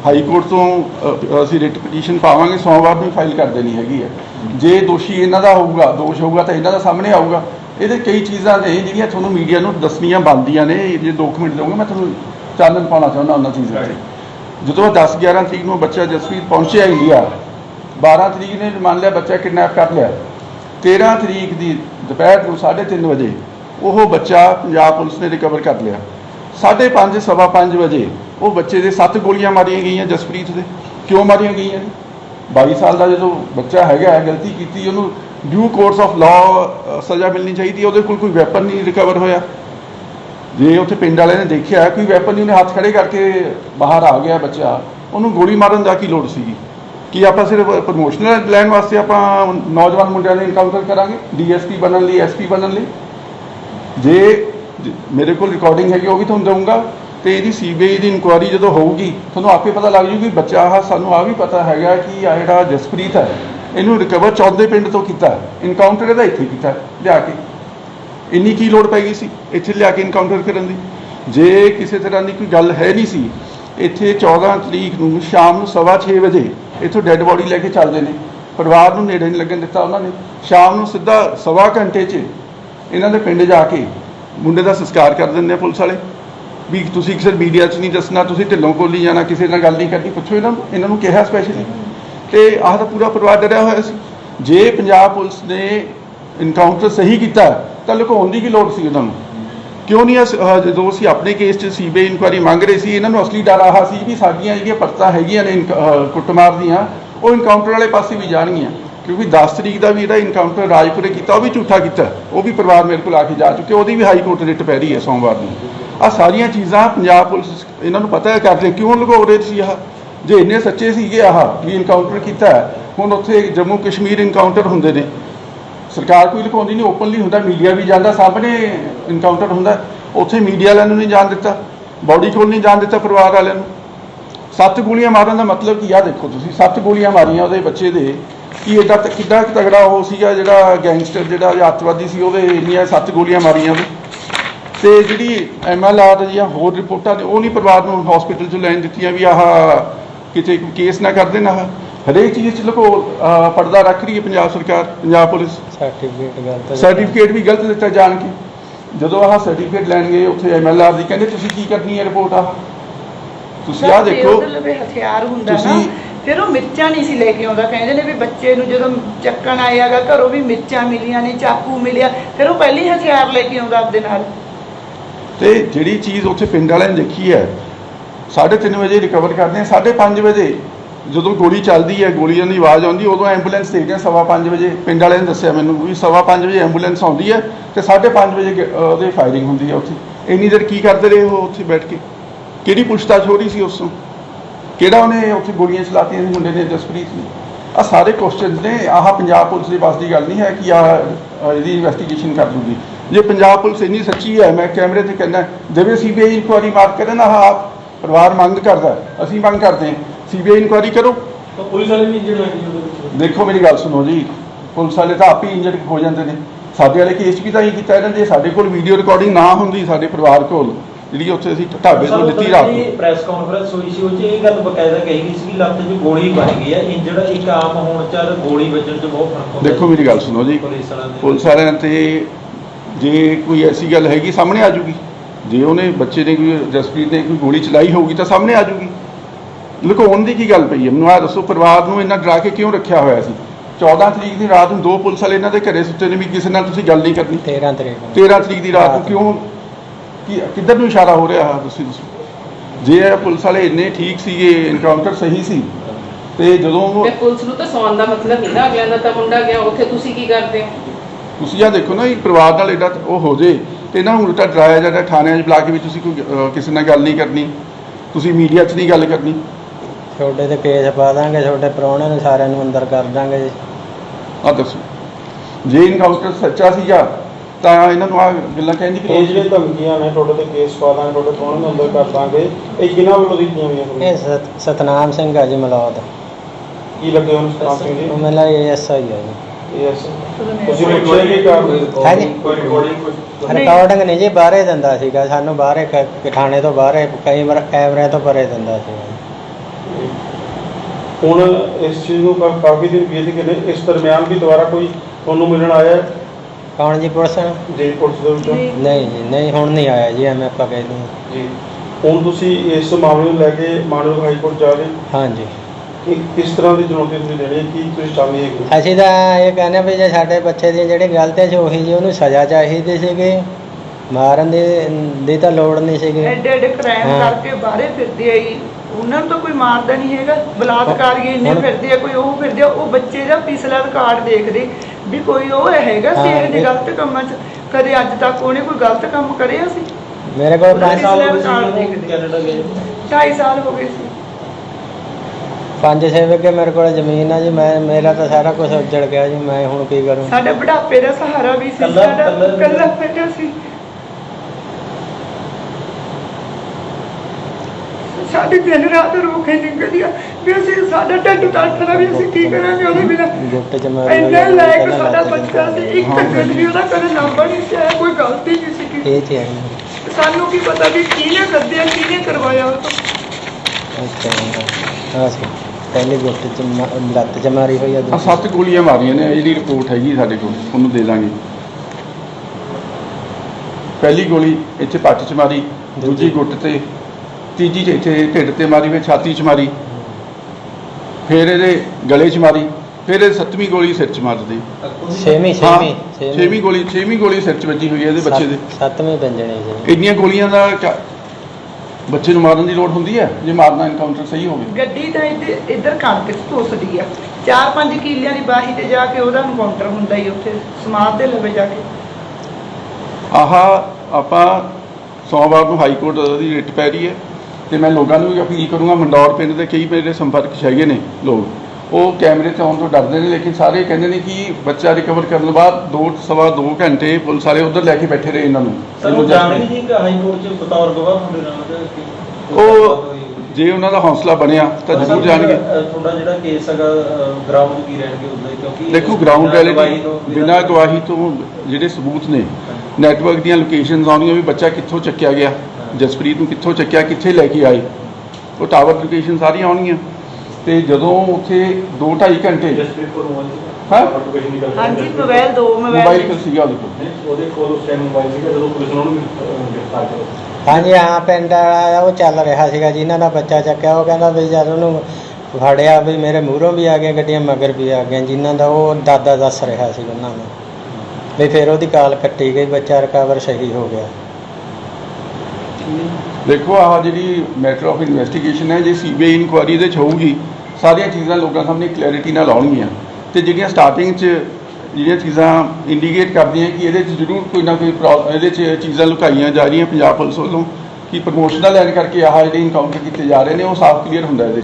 ਹਾਈ ਕੋਰਟ ਤੋਂ ਅਸੀਂ ਰਿਟ ਪਟੀਸ਼ਨ ਪਾਵਾਂਗੇ। ਸੋਮਵਾਰ ਨੂੰ ਫਾਈਲ ਕਰ ਦੇਣੀ ਹੈਗੀ ਹੈ। ਜੇ ਦੋਸ਼ੀ ਇਹਨਾਂ ਦਾ ਹੋਊਗਾ ਦੋਸ਼ ਹੋਊਗਾ ਤਾਂ ਇਹਨਾਂ ਦਾ ਸਾਹਮਣੇ ਆਊਗਾ। ਇਹਦੇ ਕਈ ਚੀਜ਼ਾਂ ਨੇ ਜਿਹੜੀਆਂ ਤੁਹਾਨੂੰ ਮੀਡੀਆ ਨੂੰ ਦੱਸਣੀਆਂ ਬਣਦੀਆਂ ਨੇ। ਜੇ 2 ਮਿੰਟ ਦਊਂਗਾ ਮੈਂ ਤੁਹਾਨੂੰ ਚਾਨਣ ਪਾਉਣਾ ਚਾਹੁੰਦਾ ਉਹਨਾਂ ਚੀਜ਼ਾਂ ਤੇ। ਜਦੋਂ 10 11 ਤਰੀਕ ਨੂੰ ਬੱਚਾ ਜਸਵੀਰ ਪਹੁੰਚਿਆ ਇੰਡੀਆ 12 ਤਰੀਕ ਨੇ ਮੰਨ ਲਿਆ ਬੱਚਾ ਕਿਡਨੈਪ ਕਰ ਲਿਆ। 13 ਤਰੀਕ ਦੀ ਦੁਪਹਿਰ ਨੂੰ 3:30 ਵਜੇ ਉਹ ਬੱਚਾ ਪੰਜਾਬ ਪੁਲਿਸ ਨੇ ਰਿਕਵਰ ਕਰ ਲਿਆ। 5:30 ਸਵਾ ਪੰਜ ਵਜੇ ਉਹ ਬੱਚੇ ਦੇ ਸੱਤ ਗੋਲੀਆਂ ਮਾਰੀਆਂ ਗਈਆਂ ਜਸਪ੍ਰੀਤ ਦੇ। ਕਿਉਂ ਮਾਰੀਆਂ ਗਈਆਂ ਨੇ? 22 ਸਾਲ ਦਾ ਜਦੋਂ ਬੱਚਾ ਹੈਗਾ ਗਲਤੀ ਕੀਤੀ, ਉਹਨੂੰ ਡਿਊ ਕੋਰਸ ਆਫ ਲਾਅ ਸਜ਼ਾ ਮਿਲਣੀ ਚਾਹੀਦੀ ਉਹਦੇ ਕੋਲ ਕੋਈ ਵੈਪਨ ਨਹੀਂ ਰਿਕਵਰ ਹੋਇਆ। ਜੇ ਉੱਥੇ ਪਿੰਡ ਵਾਲਿਆਂ ਨੇ ਦੇਖਿਆ, ਕੋਈ ਵੈਪਨ ਨਹੀਂ, ਉਹਨੇ ਹੱਥ ਖੜੇ ਕਰਕੇ ਬਾਹਰ ਆ ਗਿਆ ਬੱਚਾ। ਉਹਨੂੰ ਗੋਲੀ ਮਾਰਨ ਦਾ ਕੀ ਲੋੜ ਸੀਗੀ? ਕੀ ਆਪਾਂ ਸਿਰਫ ਪ੍ਰਮੋਸ਼ਨਲ ਲੈਣ ਵਾਸਤੇ ਆਪਾਂ ਨੌਜਵਾਨ ਮੁੰਡਿਆਂ ਨੂੰ ਇਨਕਾਊਂਟਰ ਕਰਾਂਗੇ? ਡੀਐਸਪੀ ਬਣਨ ਲਈ ਐਸਪੀ ਬਣਨ ਲਈ? ਜੇ ਮੇਰੇ ਕੋਲ ਰਿਕਾਰਡਿੰਗ ਹੈਗੀ, ਉਹ ਵੀ ਤੁਹਾਨੂੰ ਦਊਂਗਾ। ਤੇ ਇਹਦੀ ਸੀਬੀਆਈ ਦੀ ਇਨਕੁਆਇਰੀ ਜਦੋਂ ਹੋਊਗੀ, ਤੁਹਾਨੂੰ ਆਪੇ ਪਤਾ ਲੱਗ ਜੂਗੀ, ਬੱਚਾ ਆਹ ਸਾਨੂੰ ਆ ਵੀ ਪਤਾ ਹੈਗਾ ਕਿ ਆ ਜਿਹੜਾ ਜਸਪ੍ਰੀਤ ਹੈ, ਇਹਨੂੰ ਰਿਕਵਰ ਚੌਦੇ ਪਿੰਡ ਤੋਂ ਕੀਤਾ ਇਨਕਾਊਂਟਰ ਇਹਦਾ ਇੱਥੇ ਕੀਤਾ ਲਿਆ ਕੇ। ਇੰਨੀ ਕੀ ਲੋੜ ਪੈ ਗਈ ਸੀ ਇੱਥੇ ਲਿਆ ਕੇ ਇਨਕਾਊਂਟਰ ਕਰਨ ਦੀ? ਜੇ ਕਿਸੇ ਤਰ੍ਹਾਂ ਦੀ ਕੋਈ ਗੱਲ ਹੈ ਨਹੀਂ ਸੀ ਇੱਥੇ 14 ਤਰੀਕ ਨੂੰ ਸ਼ਾਮ ਨੂੰ 6:30 ਵਜੇ ਇੱਥੋਂ ਡੈੱਡ ਬੋਡੀ ਲੈ ਕੇ ਚੱਲਦੇ ਨੇ। ਪਰਿਵਾਰ ਨੂੰ ਨੇੜੇ ਨਹੀਂ ਲੱਗਣ ਦਿੱਤਾ ਉਹਨਾਂ ਨੇ। ਸ਼ਾਮ ਨੂੰ ਸਿੱਧਾ ਸਵਾ ਘੰਟੇ 'ਚ ਇਹਨਾਂ ਦੇ ਪਿੰਡ ਜਾ ਕੇ ਮੁੰਡੇ ਦਾ ਸੰਸਕਾਰ ਕਰ ਦਿੰਦੇ ਆ ਪੁਲਿਸ ਵਾਲੇ। ਵੀ ਤੁਸੀਂ ਕਿਸੇ ਮੀਡੀਆ 'ਚ ਨਹੀਂ ਦੱਸਣਾ, ਤੁਸੀਂ ਢਿੱਲੋਂ ਕੋਲੀ ਜਾਣਾ, ਕਿਸੇ ਨਾਲ ਗੱਲ ਨਹੀਂ ਕਰਨੀ, ਪੁੱਛੋ ਇਹਨਾਂ ਨੂੰ। ਇਹਨਾਂ ਨੂੰ ਕਿਹਾ ਸਪੈਸ਼ਲੀ ਤੇ ਆਹ ਤਾਂ ਪੂਰਾ ਪਰਿਵਾਰ ਡਰਿਆ ਹੋਇਆ ਸੀ। ਜੇ ਪੰਜਾਬ ਪੁਲਿਸ ਨੇ ਇਨਕਾਊਂਟਰ ਸਹੀ ਕੀਤਾ, ਤਾਂ ਲੁਕਾਉਣ ਦੀ ਕੀ ਲੋੜ ਸੀ ਉਹਨਾਂ ਨੂੰ? ਕਿਉਂ ਨਹੀਂ ਅਸ- ਅਹ ਜਦੋਂ ਅਸੀਂ ਆਪਣੇ ਕੇਸ 'ਚ ਸੀਬੀਆਈ ਇਨਕੁਆਇਰੀ ਮੰਗ ਰਹੇ ਸੀ ਇਹਨਾਂ ਨੂੰ ਅਸਲੀ ਡਰ ਆਹ ਸੀ ਵੀ ਸਾਡੀਆਂ ਜਿਹੜੀਆਂ ਪਰਤਾਂ ਹੈਗੀਆਂ ਨੇ ਇਨਕ- ਅਹ ਕੁੱਟਮਾਰ ਦੀਆਂ ਉਹ ਇਨਕਾਊਂਟਰ ਵਾਲੇ ਪਾਸੇ ਵੀ ਜਾਣਗੀਆਂ। ਕਿਉਂਕਿ 10 ਤਰੀਕ ਦਾ ਵੀ ਜਿਹੜਾ ਇਨਕਾਊਂਟਰ ਰਾਜਪੁਰੇ ਕੀਤਾ ਉਹ ਵੀ ਝੂਠਾ ਕੀਤਾ। ਉਹ ਵੀ ਪਰਿਵਾਰ ਮੇਰੇ ਕੋਲ ਆ ਕੇ ਜਾ ਚੁੱਕੇ ਉਹਦੀ ਵੀ ਹਾਈ ਕੋਰਟ ਰਿਟ ਪੈ ਰਹੀ ਹੈ ਸੋਮਵਾਰ ਨੂੰ। ਆ ਸਾਰੀਆਂ ਚੀਜ਼ਾਂ ਪੰਜਾਬ ਪੁਲਿਸ ਇਹਨਾਂ ਨੂੰ ਪਤਾ ਹੈ ਕਰਦੇ ਕਿਉਂ ਲੁਕੋ ਰਹੇ ਸੀ ਆਹ? ਜੇ ਇੰਨੇ ਸੱਚੇ ਸੀਗੇ ਆਹ ਵੀ ਇਨਕਾਊਂਟਰ ਕੀਤਾ ਹੈ, ਹੁਣ ਉੱਥੇ ਜੰਮੂ ਕਸ਼ਮੀਰ ਇਨਕਾਊਂਟਰ ਹੁੰਦੇ ਨੇ। ਸਰਕਾਰ ਕੋਈ ਲੁਕਾਉਂਦੀ ਨਹੀਂ ਓਪਨਲੀ ਹੁੰਦਾ ਮੀਡੀਆ ਵੀ ਜਾਂਦਾ ਸਾਹਮਣੇ ਇਨਕਾਊਂਟਰ ਹੁੰਦਾ। ਉੱਥੇ ਮੀਡੀਆ ਵਾਲਿਆਂ ਨੂੰ ਨਹੀਂ ਜਾਣ ਦਿੱਤਾ ਬਾਡੀ ਕੋਲ ਨਹੀਂ ਜਾਣ ਦਿੱਤਾ ਪਰਿਵਾਰ ਵਾਲਿਆਂ ਨੂੰ। ਸੱਤ ਗੋਲੀਆਂ ਮਾਰਨ ਦਾ ਮਤਲਬ ਕੀ ਆ? ਦੇਖੋ ਤੁਸੀਂ, ਸੱਤ ਗੋਲੀਆਂ ਮਾਰੀਆਂ ਉਹਦੇ ਬੱਚੇ ਦੇ। ਕੀ ਐਡਾ ਤ- ਕਿੱਡਾ ਕੁ ਤਗੜਾ ਉਹ ਸੀਗਾ ਜਿਹੜਾ ਗੈਂਗਸਟਰ ਜਿਹੜਾ ਜਾਂ ਅੱਤਵਾਦੀ ਸੀ, ਉਹਦੇ ਇੰਨੀਆਂ ਸੱਤ ਗੋਲੀਆਂ ਮਾਰੀਆਂ ਉਹਦੇ ਤੇ ਜਿਹੜੀ ਐਮਐਲਆਰ ਜਾਂ ਹੋਰ ਰਿਪੋਰਟਾਂ ਨੇ, ਉਹ ਨਹੀਂ ਪਰਿਵਾਰ ਨੂੰ ਹਸਪੀਟਲ 'ਚ ਲੈਣ ਦਿੱਤੀਆਂ ਵੀ ਆਹ ਕਿਤੇ ਕੇਸ ਨਾ ਕਰ ਦੇਣ ਆਹ। ਹਰੇਕ ਚੀਜ਼ 'ਚ ਲੁਕੋ ਪਰਦਾ ਰੱਖ ਰਹੀ ਹੈ ਪੰਜਾਬ ਸਰਕਾਰ ਪੰਜਾਬ ਪੁਲਿਸ। ਸਰਟੀਫਿਕੇਟ ਗਲਤ ਸਰਟੀਫਿਕੇਟ ਵੀ ਗਲਤ ਦਿੱਤਾ ਜਾਣ ਕੇ ਜਦੋਂ ਆਹ ਸਰਟੀਫਿਕੇਟ ਲੈਣ ਗਏ ਉੱਥੇ ਐਮਐਲਆਰ ਦੀ ਕਹਿੰਦੇ ਤੁਸੀਂ ਕੀ ਕਰਨੀ ਹੈ ਰਿਪੋਰਟ ਆਹ? ਤੁਸੀਂ ਆਹ ਜੇ ਦੇਖੋ। ਹਥਿਆਰ ਹੁੰਦਾ ਨਾ ਫਿਰ ਉਹ ਮਿਰਚਾਂ ਨਹੀਂ ਸੀ ਲੈ ਕੇ ਆਉਂਦਾ। ਕਹਿੰਦੇ ਨੇ ਵੀ ਬੱਚੇ ਨੂੰ ਜਦੋਂ ਚੱਕਣ ਆਏਗਾ ਘਰੋਂ ਵੀ ਮਿਰਚਾਂ ਮਿਲੀਆਂ ਨੇ ਚਾਕੂ ਮਿਲਿਆ ਫਿਰ ਉਹ ਪਹਿਲੀ ਹਥਿਆਰ ਲੈ ਕੇ ਆਉਂਦਾ ਆਪਦੇ ਨਾਲ। ਤੇ ਜਿਹੜੀ ਚੀਜ਼ ਉੱਥੇ ਪਿੰਡ ਵਾਲਿਆਂ ਨੇ ਦੇਖੀ ਹੈ 3:30 ਵਜੇ ਰਿਕਵਰ ਕਰਦੇ ਆ 5:30 ਵਜੇ। ਜਦੋਂ ਗੋਲੀ ਚੱਲਦੀ ਹੈ ਗੋਲੀਆਂ ਦੀ ਆਵਾਜ਼ ਆਉਂਦੀ ਉਦੋਂ ਐਂਬੂਲੈਂਸ ਦੇਖਦੇ ਆ ਸਵਾ ਪੰਜ ਵਜੇ। ਪਿੰਡ ਵਾਲਿਆਂ ਨੇ ਦੱਸਿਆ ਮੈਨੂੰ ਵੀ ਸਵਾ ਪੰਜ ਵਜੇ ਐਂਬੂਲੈਂਸ ਆਉਂਦੀ ਹੈ ਤੇ 5:30 ਵਜੇ ਗ- ਅਹ ਉਹਦੇ ਫਾਇਰਿੰਗ ਹੁੰਦੀ ਹੈ ਉੱਥੇ। ਇੰਨੀ ਦੇਰ ਕੀ ਕਰਦੇ ਰਹੇ ਉਹ ਉੱਥੇ ਬੈਠ ਕੇ? ਕਿਹੜੀ ਪੁੱਛਤਾਛ ਹੋ ਰਹੀ ਸੀ ਉਸ ਤੋਂ? ਕਿਹੜਾ ਉਹਨੇ ਉੱਥੇ ਗੋਲੀਆਂ ਚਲਾਤੀਆਂ ਸੀ ਮੁੰਡੇ ਨੇ ਜਸਪ੍ਰੀਤ ਨੇ? ਆ ਸਾਰੇ ਕੁਐਸਚਨਸ ਨੇ। ਆਹ ਪੰਜਾਬ ਪੁਲਿਸ ਦੇ ਬਸ ਦੀ ਗੱਲ ਨਹੀਂ ਹੈ ਕਿ ਆ ਇਹਦੀ ਇਨਵੈਸਟੀਗੇਸ਼ਨ ਕਰ ਦੂਗੀ। ਜੇ ਪੰਜਾਬ ਪੁਲਿਸ ਇੰਨੀ ਸੱਚੀ ਹੈ ਮੈਂ ਕੈਮਰੇ ਤੇ ਕਹਿੰਦਾ ਜਿਵੇਂ ਸੀਬੀਆਈ ਇਨਕੁਆਰੀ ਮਾਰ ਕਰੇ ਨਾ ਆਹ ਆਪ ਪਰਿਵਾਰ ਮੰਗ ਕਰਦਾ ਹੈ, ਅਸੀਂ ਮੰਗ ਕਰਦੇ ਹਾਂ ਸੀਬੀਆਈ ਇਨਕੁਆਰੀ ਕਰੋ। ਤਾਂ ਪੁਲਿਸ ਵਾਲੇ ਵੀ ਇੰਜਰਡ ਹੋਏ ਉਹਦੇ ਵਿੱਚ ਦੇਖੋ ਮੇਰੀ ਗੱਲ ਸੁਣੋ ਜੀ ਪੁਲਿਸ ਵਾਲੇ ਤਾਂ ਆਪ ਹੀ ਇੰਜਰਡ ਹੋ ਜਾਂਦੇ ਨੇ। ਸਾਡੇ ਵਾਲੇ ਕੇਸ ਵੀ ਤਾਂ ਹੀ ਕੀਤਾ ਇਹਨਾਂ ਦੇ ਸਾਡੇ ਕੋਲ ਵੀਡੀਓ ਰਿਕਾਰਡਿੰਗ ਨਾ ਹੁੰਦੀ ਸਾਡੇ ਪਰਿਵਾਰ ਕੋਲ ਜਿਹੜੀ ਉੱਥੇ ਅਸੀਂ ਢਾਬੇ ਤੋਂ ਲਿੱਤੀ ਰਾਤ ਨੂੰ। ਪ੍ਰੈਸ ਕਾਨਫਰੰਸ ਹੋਈ ਸੀ ਉਹ 'ਚ ਇਹ ਗੱਲ ਬਕਾਇਦਾ ਕਹੀ ਗਈ ਸੀ ਕਿ ਲੱਤ 'ਚ ਗੋਲੀ ਬਣ ਗਈ ਹੈ ਇੰਜਰਡ ਇੱਕ ਆਮ ਹੋਣ ਚੱਲ ਗੋਲੀ ਵੱਜਣ 'ਚ ਬਹੁਤ ਫ਼ਰਕ ਹੁੰਦਾ ਦੇਖੋ ਮੇਰੀ ਗੱਲ ਸੁਣੋ ਜੀ ਪੁਲਿਸ ਵਾਲਿਆਂ ਦੇ। ਪੁਲਿਸ ਵਾਲਿਆਂ ਤੇ ਜੇ ਕੋਈ ਐਸੀ ਗੱਲ ਹੈਗੀ ਸਾਹਮਣੇ ਆ ਜੂਗੀ। ਜੇ ਉਹਨੇ ਬੱਚੇ ਨੇ ਕੋਈ ਜਸਪ੍ਰੀਤ ਨੇ ਕੋਈ ਗੋਲੀ ਚਲਾਈ ਹੋਊਗੀ ਤਾਂ ਸਾਹਮਣੇ ਆ ਜੂਗੀ। ਲੁਕਾਉਣ ਦੀ ਕੀ ਗੱਲ ਪਈ ਹੈ? ਮੈਨੂੰ ਆ ਦੱਸੋ ਪਰਿਵਾਰ ਨੂੰ ਇੰਨਾ ਡਰਾ ਕੇ ਕਿਉਂ ਰੱਖਿਆ ਹੋਇਆ ਸੀ? 14 ਤਰੀਕ ਦੀ ਰਾਤ ਨੂੰ ਦੋ ਪੁਲਿਸ ਵਾਲੇ ਇਹਨਾਂ ਦੇ ਘਰੇ ਸੁੱਤੇ ਨੇ ਵੀ ਕਿਸੇ ਨਾਲ ਤੁਸੀਂ ਗੱਲ ਨਹੀਂ ਕਰਨੀ। 13 ਤਰੀਕ ਨੂੰ। 13 ਤਰੀਕ ਦੀ ਰਾਤ ਨੂੰ ਕਿਉਂ ਕੀ ਕਿੱਧਰ ਨੂੰ ਇਸ਼ਾਰਾ ਹੋ ਰਿਹਾ? ਹੈ ਤੁਸੀਂ ਦੱਸੋ। ਜੇ ਇਹ ਪੁਲਿਸ ਵਾਲੇ ਇੰਨੇ ਠੀਕ ਸੀਗੇ ਇਨਕਾਊਂਟਰ ਸਹੀ ਸੀ ਤੇ ਜਦੋਂ ਉਹ- ਤੇ ਪੁਲਿਸ ਨੂੰ ਤਾਂ ਸੌਣ ਦਾ ਮਤਲਬ ਨਹੀਂ ਨਾ ਅਗਲਿਆਂ ਦਾ ਤਾਂ ਮੁੰਡਾ ਗਿਆ ਉੱਥੇ ਤੁਸੀਂ ਕੀ ਕਰਦੇ ਹੋ? ਤੁਸੀਂ ਆ ਦੇਖੋ ਨਾ ਇਹ ਪਰਿਵਾਰ ਨਾਲ ਐਡਾ ਉਹ ਹੋ ਜੇ ਤੇ ਇਹਨਾਂ ਨੂੰ ਉਲਟਾ ਡਰਾਇਆ ਜਾਂਦਾ ਥਾਣਿਆਂ 'ਚ ਬੁਲਾ ਕੇ ਵੀ ਤੁਸੀਂ ਕੋਈ ਅਹ, ਕਿਸੇ ਨਾਲ ਗੱਲ ਨਹੀਂ ਕਰਨੀ ਤੁਸੀਂ ਮੀਡੀਆ 'ਚ ਨਹੀਂ ਗੱਲ ਕਰਨੀ। ਤੁਹਾਡੇ ਤੇ ਕੇਸ ਪਾ ਦਾਂਗੇ ਤੁਹਾਡੇ ਪ੍ਰਾਹੁਣਿਆਂ ਨੂੰ ਸਾਰਿਆਂ ਨੂੰ ਅੰਦਰ ਕਰ ਦਾਂਗੇ ਜੀ। ਆ ਦੱਸੋ। ਜੇ ਇਨਕਾਊਂਟਰ ਸੱਚਾ ਸੀਗਾ ਤਾਂ ਇਹਨਾਂ ਨੂੰ ਆ ਗੱਲਾਂ ਕਹਿਣ ਦੀ ਇਹ ਕੀ ਜਿਹੜੇ ਧਮਕੀਆਂ ਨੇ ਤੁਹਾਡੇ ਤੇ ਕੇਸ ਪਾ ਦਾਂਗੇ ਤੁਹਾਡੇ ਕੋਲ ਨੂੰ ਅੰਦਰ ਕਰ ਦਾਂਗੇ ਇਹ ਕਿਹਨਾਂ ਵੱਲੋਂ ਦਿੱਤੀਆਂ ਹੋਈਆਂ ਇਹ ਤੁਹਾਨੂੰ ਸਤ- ਸਤਨਾਮ ਸਿੰਘ ਆ ਜੀ ਮਲੌਦ। ਕੀ ਲੱਗੇ ਉਹਨੂੰ ਸਤਾਮ ਸਿੰਘ ਉਹ ਜੀ ਮੇਰਾ ਐਸਆਈ ਆ ਜੀ। ਯੈਸ ਤੁਸੀਂ ਪੁੱਛਿਆ ਕੀ ਕਾਰਨ? ਹੈ ਜੀ ਕੋਈ ਰਿਕਾਰਡਿੰਗ ਕੁਝ ਰਿਕਾਰਡਿੰਗ ਨਹੀਂ ਜੀ ਬਾਹਰੇ ਦਿੰਦਾ ਸੀਗਾ ਸਾਨੂੰ ਬਾਹਰੇ ਕ- ਥਾਣੇ ਤੋਂ ਬਾਹਰੇ ਕਈ ਵਾਰ ਕੈਮਰੇ ਤੋਂ ਪਰੇ ਦਿੰਦਾ ਸੀਗਾ। ਹੁਣ ਇਸ ਚੀਜ਼ ਨੂੰ ਕਾ- ਕਾਫੀ ਦਿਨ ਬੀਤ ਗਏ ਨੇ। ਇਸ ਦਰਮਿਆਨ ਵੀ ਦੁਬਾਰਾ ਕੋਈ ਤੁਹਾਨੂੰ ਮਿਲਣ ਆਇਆ ਹੈ? ਕੌਣ ਜੀ ਪੁਲਿਸ ਜੀ ਪੁਲਿਸ ਦੇ ਵਿੱਚੋਂ। ਜੀ। ਨਹੀਂ ਜੀ ਨਹੀਂ ਹੁਣ ਨਹੀਂ ਆਇਆ ਜੀ ਐਵੇਂ ਆਪਾਂ ਕਹਿ ਦੂੰ ਜੀ। ਹੁਣ ਤੁਸੀਂ ਇਸ ਮਾਮਲੇ ਨੂੰ ਲੈ ਕੇ ਮਾਨਯੋਗ ਹਾਈ ਕੋਰਟ ਜਾ ਰਹੇ ਹੋ। ਹਾਂਜੀ। ਕਿ ਕਿਸ ਤਰ੍ਹਾਂ ਦੀ ਚੁਣੌਤੀ ਤੁਸੀਂ ਦੇਣੀ ਹੈ? ਕੀ ਤੁਸੀਂ ਚਾਹੁੰਦੇ ਹੋ ਅਸੀਂ ਤਾਂ ਇਹ ਕਹਿੰਦੇ ਹਾਂ ਵੀ ਜੇ ਸਾਡੇ ਬੱਚੇ ਦੀ ਜਿਹੜੀ ਗਲਤੀ ਸੀ ਉਹੀ ਜੀ ਉਹਨੂੰ ਸਜ਼ਾ ਚਾਹੀਦੀ ਸੀਗੀ। ਮਾਰਨ ਦੀ ਦੀ ਤਾਂ ਲੋੜ ਨਹੀਂ ਸੀਗੀ। ਐਡੇ ਐਡੇ ਕ੍ਰਾਈਮ ਹਾਂ। ਕਰਕੇ ਬਾਹਰੇ ਫਿਰਦੇ ਆ ਜੀ। ਉਹਨਾਂ ਨੂੰ ਤਾਂ ਕੋਈ ਮਾਰਦਾ ਨਹੀਂ ਹੈਗਾ। ਬਲਾਤਕਾਰੀ ਇੰਨੇ ਫਿਰਦੇ ਆ ਕੋਈ ਉਹ ਫਿਰਦੇ ਆ ਉਹ ਬੱਚੇ ਦਾ ਪਿਛਲਾ ਰਿਕਾਰਡ ਦੇਖਦੇ ਵੀ ਕੋਈ ਉਹ ਹੈਗਾ ਸੀ ਇਹ ਇਹ- ਗਲਤ ਕੰਮਾਂ 'ਚ। ਕਦੇ ਅੱਜ ਤੱਕ ਉਹਨੇ ਕੋਈ ਗਲਤ ਕੰਮ ਕਰਿਆ ਸੀ? ਮੇਰੇ ਕੋਲ ਪੰਜ ਪੰਜ ਸਾਲ ਹੋ ਗਏ ਸੀ। ਕੈਨੇਡਾ ਗਏ 2.5 ਸਾਲ ਹੋ ਗਏ ਸੀ। ਪੰਜ ਛੇ ਵਿਗੇ ਮੇਰੇ ਕੋਲ ਜ਼ਮੀਨ ਆ ਜੀ ਮੈਂ ਮੇਰਾ ਤਾਂ ਸਾਰਾ ਕੁਝ ਉੱਜੜ ਗਿਆ ਜੀ ਮੈਂ ਹੁਣ ਕੀ ਕਰੂੰ? ਸਾਡੇ ਬੁਢਾਪੇ ਦਾ ਸਹਾਰਾ ਵੀ ਸੀ ਸਾਡਾ ਕੱਲਾ- ਕੱਲਾ ਬੇਟਾ ਸੀ। ਸਾਡੀ ਦਿਨ ਰਾਤ ਰੋਕੇ ਨਿਕਲਦੀ ਆ ਵੀ ਅਸੀਂ ਸਾਡਾ ਢੱਡ ਤੜਫਦਾ ਵੀ ਅਸੀਂ ਕੀ ਕਰਾਂਗੇ ਉਹਦੇ ਬਿਨਾਂ। ਗੁੱਟ ਚ ਇੰਨਾ ਲਾਇਕ ਪਹਿਲਾਂ ਸਾਡਾ ਬੱਚਾ ਸੀ ਇੱਕ ਮਿੰਟ ਵੀ ਉਹਦਾ ਕਦੇ ਨੰਬਰ ਨਹੀਂ ਸੀ ਆਇਆ ਕੋਈ ਗਲਤੀ ਨਹੀਂ ਸੀ ਕੀਤੀ। ਇਹ ਚ ਹੈ। ਸਾਨੂੰ ਕੀ ਪਤਾ ਵੀ ਕਿਹਨੇ ਕੱਢਿਆ ਕਿਹਨੇ ਕਰਵਾਇਆ ਉਹ ਤੋਂ। ਅੱਛਾ ਹਾਂ ਸੀ ਪਹਿਲੇ ਗੁੱਟ ਚ ਮਾ- ਲੱਤ ਚ ਮਾਰੀ ਹੋਈ ਆ ਆ ਦੂਜੀ ਸੱਤ ਗੋਲੀਆਂ ਮਾਰੀਆਂ ਨੇ ਇਹ ਜਿਹੜੀ ਰਿਪੋਰਟ ਹੈਗੀ ਸਾਡੇ ਕੋਲ ਉਹਨੂੰ ਦੇ ਦਾਂਗੇ। ਪਹਿਲੀ ਗੋਲੀ ਇੱਥੇ ਪੱਟ 'ਚ ਮਾਰੀ ਦੂਜੀ। ਗੁੱਟ ਤੇ ਤੀਜੀ 'ਚ ਇੱਥੇ ਢਿੱਡ ਤੇ ਮਾਰੀ ਫਿਰ ਛਾਤੀ 'ਚ ਮਾਰੀ ਫਿਰ ਇਹਦੇ ਗਲੇ 'ਚ ਮਾਰੀ ਫਿਰ ਇਹ ਸੱਤਵੀਂ ਗੋਲੀ ਸਿਰ 'ਚ ਮਾਰਦੀ। ਛੇਵੀਂ ਹਾਂ ਛੇਵੀਂ ਛੇਵੀਂ। ਗੋਲੀ ਛੇਵੀਂ ਗੋਲੀ ਸਿਰ 'ਚ ਵੱਜੀ ਹੋਈ ਹੈ ਇਹਦੇ ਬੱਚੇ ਦੇ। ਸੱਤ- ਸੱਤਵੀਂ ਪੈਂਜਣੇ ਜੀ। ਇੰਨੀਆਂ ਗੋਲੀਆਂ ਦਾ ਕਿਆ- ਬੱਚੇ ਨੂੰ ਮਾਰਨ ਦੀ ਲੋੜ ਹੁੰਦੀ ਹੈ? ਜੇ ਮਾਰਨਾ ਇਨਕਾਊਂਟਰ ਸਹੀ ਹੋਵੇ। ਗੱਡੀ ਤਾਂ ਇੱਧਰ ਇੱਧਰ ਕਣਕ ਚ ਧੁੱਸਦੀ ਆ। ਚਾਰ ਪੰਜ ਕਿੱਲਿਆਂ ਦੀ ਬਾਹੀ ਤੇ ਜਾ ਕੇ ਉਹਦਾ ਐਨਕਾਊਂਟਰ ਹੁੰਦਾ ਹੀ ਉੱਥੇ ਸਮਾਧ ਦੇ ਲਵੇ ਜਾ ਕੇ। ਆਹ ਆਪਾਂ ਸੋਮਵਾਰ ਨੂੰ ਹਾਈ ਕੋਰਟ ਦੀ ਰਿਟ ਪੈ ਰਹੀ ਹੈ। ਤੇ ਮੈਂ ਲੋਕਾਂ ਨੂੰ ਵੀ ਅਪੀਲ ਕਰੂੰਗਾ ਮੰਡੌਰ ਪਿੰਡ ਦੇ ਕਈ ਮੇਰੇ ਸੰਪਰਕ ਹੈਗੇ ਨੇ ਲੋਕ ਉਹ ਕੈਮਰੇ ਤੇ ਆਉਣ ਤੋਂ ਡਰਦੇ ਨੇ ਲੇਕਿਨ ਸਾਰੇ ਕਹਿੰਦੇ ਨੇ ਕਿ ਬੱਚਾ ਰਿਕਵਰ ਕਰਨ ਤੋਂ ਬਾਅਦ ਦੋ ਸਵਾ ਦੋ ਘੰਟੇ ਪੁਲਿਸ ਵਾਲੇ ਉਧਰ ਲੈ ਕੇ ਬੈਠੇ ਰਹੇ ਇਹਨਾਂ ਨੂੰ। ਸਰ ਉਹ ਜੀ ਕਿ ਹਾਈ ਕੋਰਟ ਚ ਬਤੌਰ ਗਵਾਹ ਤੁਹਾਡੇ ਨਾਲ ਉਹਦੇ ਕੀ- ਉਹ ਜੇ ਉਹਨਾਂ ਦਾ ਹੌਸਲਾ ਬਣਿਆ ਤਾਂ ਜ਼ਰੂਰ ਜਾਣਗੇ। ਤੁਹਾਡਾ ਜਿਹੜਾ ਕੇਸ ਹੈਗਾ ਗਰਾਊਂਡ ਕੀ ਰਹਿਣਗੇ ਉਸਦੇ ਕਿਉਂਕਿ ਦੇਖੋ ਗਰਾਊਂਡ ਰਿਐਲਿਟੀ ਬਿਨਾਂ ਗਵਾਹੀ ਤੋਂ ਜਿਹੜੇ ਸਬੂਤ ਨੇ ਨੈਟਵਰਕ ਦੀਆਂ ਲੋਕੇਸ਼ਨਸ ਆਉਣਗੀਆਂ ਵੀ ਬੱਚਾ ਕਿੱਥੋਂ ਚੱਕਿਆ ਗਿਆ। ਜਸਪ੍ਰੀਤ ਨੂੰ ਕਿੱਥੋਂ ਚੱਕਿਆ ਕਿੱਥੇ ਲੈ ਕੇ ਆਏ? ਉਹ ਟਾਵਰ ਲੋਕੇਸ਼ਨ ਸਾਰੀਆਂ ਆਉਣਗੀਆਂ। ਤੇ ਜਦੋਂ ਉੱਥੇ 2 2.5 ਘੰਟੇ ਹਾਂ? ਹਾਂਜੀ ਮੋਬਾਈਲ ਦੋ ਮੋਬਾਈਲ ਮੋਬਾਈਲ ਕੋਲ ਸੀਗਾ ਉਹਦੇ ਕੋਲ। ਉਹਦੇ ਕੋਲ ਉਸ ਟਾਈਮ ਮੋਬਾਈਲ ਸੀਗਾ ਜਦੋਂ ਪੁਲਿਸ ਨੇ ਉਹਨੂੰ ਗ੍ਰਿਫਤਾਰ ਕੀਤਾ ਹਾਂਜੀ ਹਾਂ ਪਿੰਡ ਵਾਲਾ ਉਹ ਚੱਲ ਰਿਹਾ ਸੀਗਾ ਜਿਨ੍ਹਾਂ ਦਾ ਬੱਚਾ ਚੱਕਿਆ। ਉਹ ਕਹਿੰਦਾ ਵੀ ਜਦ ਉਹਨੂੰ ਫੜਿਆ ਵੀ ਮੇਰੇ ਮੂਹਰੋਂ ਵੀ ਆ ਗਈਆਂ ਗੱਡੀਆਂ ਮਗਰ ਵੀ ਆ ਗਈਆਂ। ਜਿਨ੍ਹਾਂ ਦਾ ਉਹ ਦਾਦਾ ਦੱਸ ਰਿਹਾ ਸੀ ਉਹਨਾਂ ਨੂੰ। ਵੀ ਫਿਰ ਉਹਦੀ ਕਾਲ ਕੱਟੀ ਗਈ ਬੱਚਾ ਰਿਕਵਰ ਸਹੀ ਹੋ ਗਿਆ। ਦੇਖੋ, ਆਹ ਜਿਹੜੀ ਮੈਟਰ ਆਫ ਇਨਵੈਸਟੀਗੇਸ਼ਨ ਹੈ, ਜੇ ਸੀਬੀਆਈ ਇਨਕੁਆਇਰੀ ਦੇ ਚ ਹੋਊਗੀ, ਸਾਰੀਆਂ ਚੀਜ਼ਾਂ ਲੋਕਾਂ ਸਾਹਮਣੇ ਕਲੈਰਿਟੀ ਨਾਲ ਆਉਣਗੀਆਂ। ਤੇ ਜਿਹੜੀਆਂ ਸਟਾਰਟਿੰਗ 'ਚ ਜਿਹੜੀਆਂ ਚੀਜ਼ਾਂ ਇੰਡੀਕੇਟ ਕਰਦੀਆਂ ਕਿ ਇਹਦੇ 'ਚ ਜ਼ਰੂਰ ਕੋਈ ਨਾ ਕੋਈ ਪ੍ਰੋ- ਇਹਦੇ 'ਚ ਚੀਜ਼ਾਂ ਲੁਕਾਈਆਂ ਜਾ ਰਹੀਆਂ ਪੰਜਾਬ ਪੁਲਿਸ ਵੱਲੋਂ, ਕਿ ਪ੍ਰਮੋਸ਼ਨਲ ਐਡ ਕਰਕੇ ਆਹ ਜਿਹੜੇ ਇਨਕਾਊਂਟਰ ਕੀਤੇ ਜਾ ਰਹੇ ਨੇ, ਉਹ ਸਾਫ਼ ਕਲੀਅਰ ਹੁੰਦਾ ਇਹਦੇ